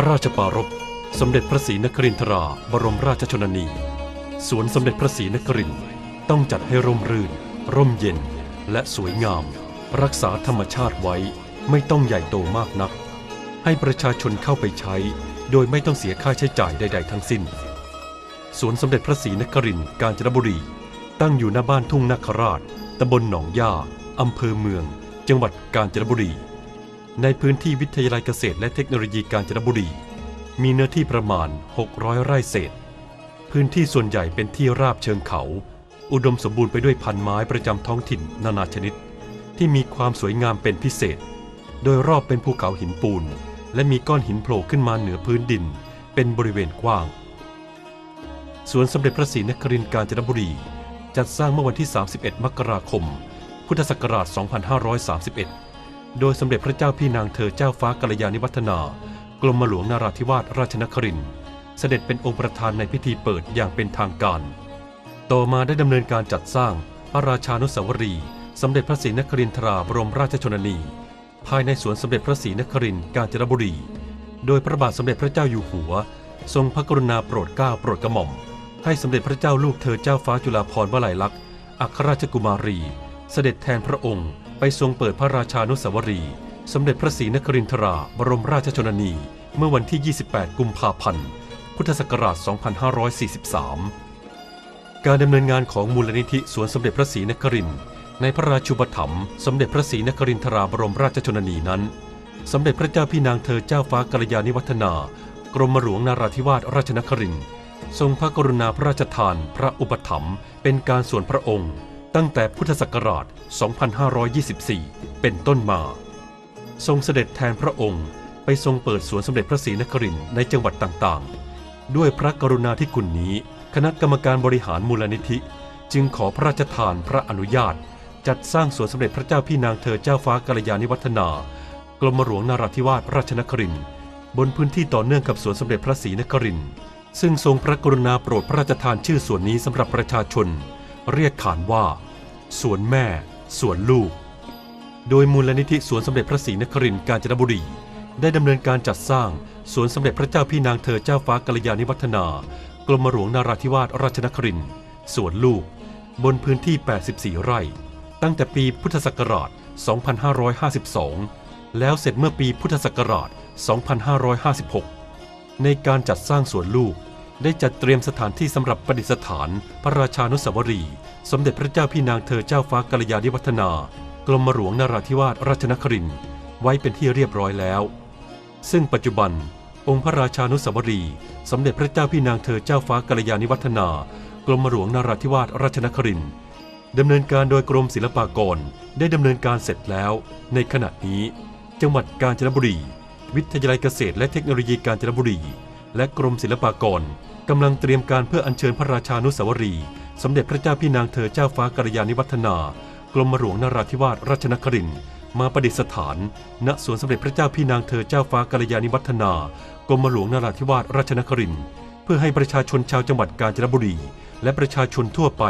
ระราชปารภสมเด็จพระศรีนครินทราบรมราชชนนีสวนสมเด็จพระศรีนครินทร์ต้องจัดให้ร่มรื่น ร่มเย็น และสวยงาม รักษาธรรมชาติไว้ไม่ต้องใหญ่โตมากนัก ให้ประชาชนเข้าไปใช้ โดยไม่ต้องเสียค่าใช้จ่ายใด ๆ ทั้งสิ้น สวนสมเด็จพระศรีนครินทร์กาญจนบุรี ตั้งอยู่หน้าบ้านทุ่งนาคราชตำบลหนองย่าอำเภอเมือง จังหวัดกาญจนบุรี ในพื้นที่วิทยาลัยเกษตรและเทคโนโลยีกาญจนบุรี มีเนื้อที่ประมาณ 600 ไร่เศษ พื้นที่ส่วนใหญ่เป็นที่ราบเชิงเขา อุดมสมบูรณ์ไปด้วยพันไม้ประจำท้องถิ่นนานาชนิด ที่มีความสวยงามเป็นพิเศษ โดยรอบเป็นภูเขาหินปูน และมีก้อนหินโผล่ขึ้นมาเหนือพื้นดิน เป็นบริเวณกว้าง สวนสมเด็จพระศรีนครินทร์กาญจนบุรี จัดสร้างเมื่อวันที่ 31 มกราคม พุทธศักราช 2531 โดยสมเด็จพระเจ้าพี่นางเธอเจ้าฟ้ากัลยาณิวัฒนา กรมหลวงนาราธิวาสราชนครินทร์เสด็จเป็นองค์ประธานในพิธีเปิดอย่างเป็นทางการ ต่อมาได้ดำเนินการจัดสร้างพระราชานุสาวรีย์สมเด็จพระศรีนครินทราบรมราชชนนี ภายในสวนสมเด็จพระศรีนครินทร์กาญจนบุรี โดยพระบาทสมเด็จพระเจ้าอยู่หัว ทรงพระกรุณาโปรดเกล้าโปรดกระหม่อม ให้สมเด็จพระเจ้าลูกเธอเจ้าฟ้าจุฬาภรณ์วลัยลักษณ์อัครราชกุมารี เสด็จแทนพระองค์ ไปทรงเปิดพระราชานุสาวรีย์สมเด็จพระศรีนครินทราบรมราชชนนี เมื่อวันที่ 28 กุมภาพันธ์ พุทธศักราช 2543 การดำเนินงานของมูลนิธิสวนสมเด็จพระศรีนครินทร์ในพระราชูปถัมภ์สมเด็จพระศรีนครินทราบรมราชชนนีนั้น สมเด็จพระเจ้าพี่นางเธอเจ้าฟ้ากัลยาณิวัฒนา กรมหลวงนาราธิวาสราชนครินทร์ทรงพระกรุณาพระราชทาน พระอุปถัมภ์เป็นการส่วนพระองค์ ตั้งแต่พุทธศักราช 2524 เป็นต้นมา ทรงเสด็จแทนพระองค์ไปทรงเปิดสวนสมเด็จพระศรีนครินทร์ในจังหวัดต่างๆ ด้วยพระกรุณาธิคุณนี้ คณะกรรมการบริหารมูลนิธิ จึงขอพระราชทานพระอนุญาต จัดสร้างสวนสมเด็จพระเจ้าพี่นางเธอเจ้าฟ้ากัลยาณิวัฒนา กรมหลวงนาราธิวาสราชนครินทร์บนพื้นที่ต่อเนื่องกับสวนสมเด็จพระศรีนครินทร์ซึ่งทรงพระกรุณาโปรดพระราชทานชื่อสวนนี้สำหรับประชาชน เรียกขานว่า สวนแม่ สวนลูก โดยมูลนิธิสวนสมเด็จพระศรีนครินทร์กาญจนบุรี ได้ดำเนินการจัดสร้างสวนสมเด็จพระเจ้าพี่นางเธอเจ้าฟ้ากัลยาณิวัฒนา กรมหลวงนาราธิวาสราชนครินทร์สวนลูก บนพื้นที่ 84 ไร่ ตั้งแต่ปีพุทธศักราช 2552 แล้วเสร็จเมื่อปีพุทธศักราช 2556 ในการจัดสร้างสวนลูก ได้จัดเตรียมสถานที่สำหรับประดิษฐาน พระราชานุสาวรี สมเด็จพระเจ้าพี่นางเธอเจ้าฟ้ากัลยาณิวัฒนา กรมหลวงนาราธิวาสราชนครินทร์ไว้เป็นที่เรียบร้อยแล้ว ซึ่งปัจจุบัน องค์พระราชานุสาวรี สมเด็จพระเจ้าพี่นางเธอเจ้าฟ้ากัลยาณิวัฒนา กรมหลวงนาราธิวาสราชนครินทร์ดำเนินการโดยกรมศิลปากรได้ดำเนินการเสร็จแล้ว ในขณะนี้ จังหวัดกาญจนบุรี วิทยาลัยเกษตรและเทคโนโลยีกาญจนบุรี และกรมศิลปากร กำลังเตรียมการเพื่ออัญเชิญพระราชานุสาวรี สมเด็จพระเจ้าพี่นางเธอเจ้าฟ้ากัลยาณิวัฒนา กรมหลวงนราธิวาสราชนครินมาประดิษฐาน ณสวนสมเด็จพระเจ้าพี่นางเธอเจ้าฟ้ากัลยาณิวัฒนากรมหลวงนราธิวาสราชนครินเพื่อให้ประชาชนชาวจังหวัดกาญจนบุรี และประชาชนทั่วไป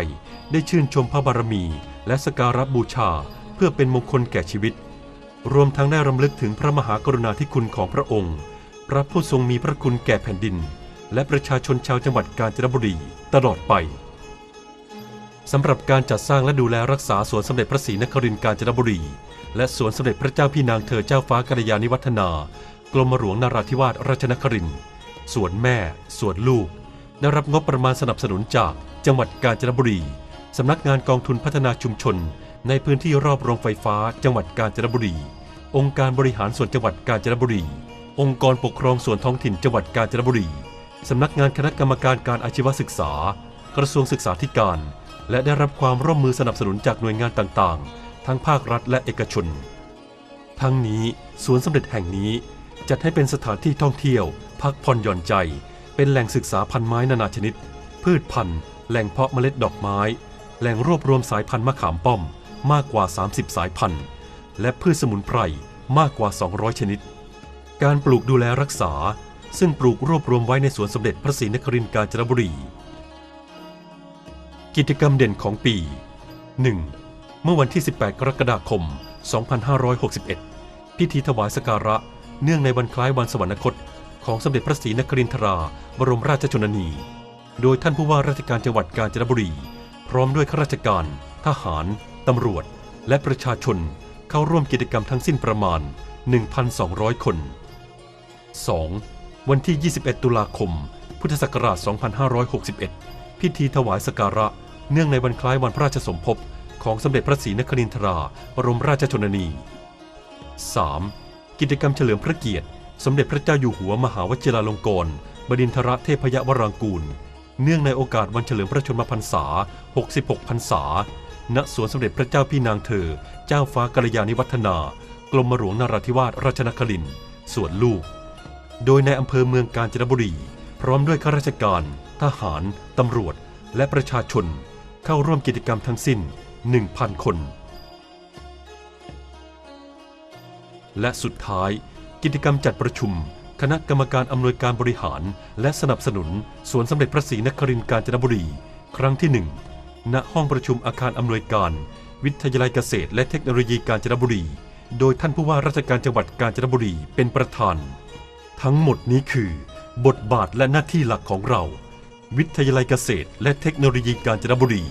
ได้ชื่นชมพระบารมี และสการะบูชา เพื่อเป็นมงคลแก่ชีวิต รวมทั้งได้รำลึกถึงพระมหากรุณาธิคุณของพระองค์ พระผู้ทรงมีพระคุณแก่แผ่นดิน และประชาชนชาวจังหวัดกาญจนบุรีตลอดไปสำหรับการจัดสร้างและดูแลรักษาสวนสมเด็จพระศรีนครินทร์กาญจนบุรี และสวนสมเด็จพระเจ้าพี่นางเธอเจ้าฟ้ากัลยาณิวัฒนา กรมหลวงนาราธิวาสราชนครินทร์สวนแม่ สวนลูก ได้รับงบประมาณสนับสนุนจากจังหวัดกาญจนบุรีสำนักงานกองทุนพัฒนาชุมชน ในพื้นที่รอบโรงไฟฟ้า จังหวัดกาญจนบุรี องค์การบริหารส่วนจังหวัดกาญจนบุรี องค์กรปกครองส่วนท้องถิ่นจังหวัดกาญจนบุรี สำนักงานคณะกรรมการการอาชีวศึกษา กระทรวงศึกษาธิการ และได้รับความร่วมมือสนับสนุนจากหน่วยงานต่างๆ ทั้งภาครัฐและเอกชน ทั้งนี้สวนสมเด็จแห่งนี้จัดให้เป็นสถานที่ท่องเที่ยว พักผ่อนหย่อนใจ เป็นแหล่งศึกษาพันไม้นานาชนิด พืชพันธุ์ แหล่งเพาะเมล็ดดอกไม้ แหล่งรวบรวมสายพันธุ์มะขามป้อม มากกว่า 30 สายพันธุ์ และพืชสมุนไพรมากกว่า 200 ชนิด การปลูกดูแลรักษา ซึ่งปลูกรวบรวมไว้ในสวนสมเด็จพระศรีนครินทร์กาญจนบุรี กิจกรรมเด่นของปี 1. เมื่อวันที่ 18 กรกฎาคม 2561 พิธีถวายสการะ เนื่องในวันคล้ายวันสวรรคต ของสมเด็จพระศรีนครินทรา บรมราชชนนี โดยท่านผู้ว่าราชการจังหวัดกาญจนบุรี พร้อมด้วยข้าราชการ ทหาร ตำรวจ และประชาชน เข้าร่วมกิจกรรมทั้งสิ้นประมาณ 1,200 คน 2. วันที่ 21 ตุลาคม พุทธศักราช 2561 พิธีถวายสการะ เนื่องในวันคล้ายวันพระราชสมภพของสมเด็จพระศรีนครินทรา บรมราชชนนี 3. กิจกรรมเฉลิมพระเกียรติ สมเด็จพระเจ้าอยู่หัวมหาวชิราลงกรณ์บดินทรเทพยวรางกูล เนื่องในโอกาสวันเฉลิมพระชนมพรรษา 66 พรรษา ณ สวนสมเด็จพระเจ้าพี่นางเธอ เจ้าฟ้ากัลยาณิวัฒนา กรมหลวงนราธิวาสราชนครินทร์สวนลูก โดยในอำเภอเมืองกาญจนบุรี พร้อมด้วยข้าราชการ ทหาร ตำรวจ และประชาชน เข้าร่วมกิจกรรมทั้งสิ้น 1,000 คน และสุดท้าย กิจกรรมจัดประชุม คณะกรรมการอำนวยการบริหาร และสนับสนุนสวนสมเด็จพระศรีนครินทร์กาญจนบุรี ครั้งที่ 1 ณห้องประชุมอาคารอำนวยการ วิทยาลัยเกษตร และเทคโนโลยีกาญจนบุรี โดยท่านผู้ว่าราชการจังหวัดกาญจนบุรีเป็นประธาน ทั้งหมดนี้คือ บทบาทและหน้าที่หลักของเรา วิทยาลัยเกษตร และเทคโนโลยีกาญจนบุรี